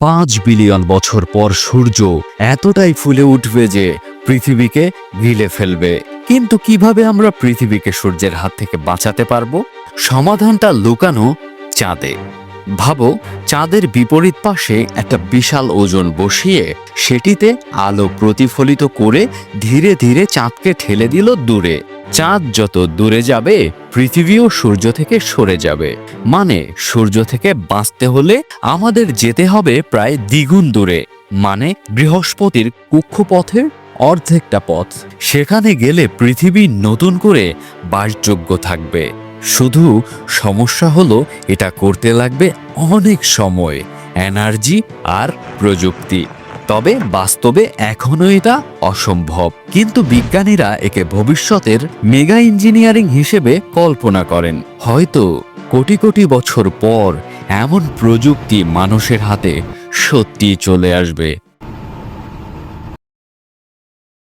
পাঁচ বিলিয়ন বছর পর সূর্য এতটাই ফুলে উঠবে যে পৃথিবীকে গিলে ফেলবে। কিন্তু কীভাবে আমরা পৃথিবীকে সূর্যের হাত থেকে বাঁচাতে পারব? সমাধানটা লুকানো চাঁদে। ভাবো, চাঁদের বিপরীত পাশে একটা বিশাল ওজন বসিয়ে সেটিতে আলো প্রতিফলিত করে ধীরে ধীরে চাঁদকে ঠেলে দিল দূরে। চাঁদ যত দূরে যাবে পৃথিবীও সূর্য থেকে সরে যাবে। মানে সূর্য থেকে বাঁচতে হলে আমাদের যেতে হবে প্রায় দ্বিগুণ দূরে। মানে বৃহস্পতির কক্ষপথের অর্ধেকটা পথ। সেখানে গেলে পৃথিবী নতুন করে বাসযোগ্য থাকবে। শুধু সমস্যা হলো, এটা করতে লাগবে অনেক সময়, এনার্জি আর প্রযুক্তি। তবে বাস্তবে এখনও এটা অসম্ভব। কিন্তু বিজ্ঞানীরা একে ভবিষ্যতের মেগা ইঞ্জিনিয়ারিং হিসেবে কল্পনা করেন। হয়তো কোটি কোটি বছর পর এমন প্রযুক্তি মানুষের হাতে সত্যি চলে আসবে।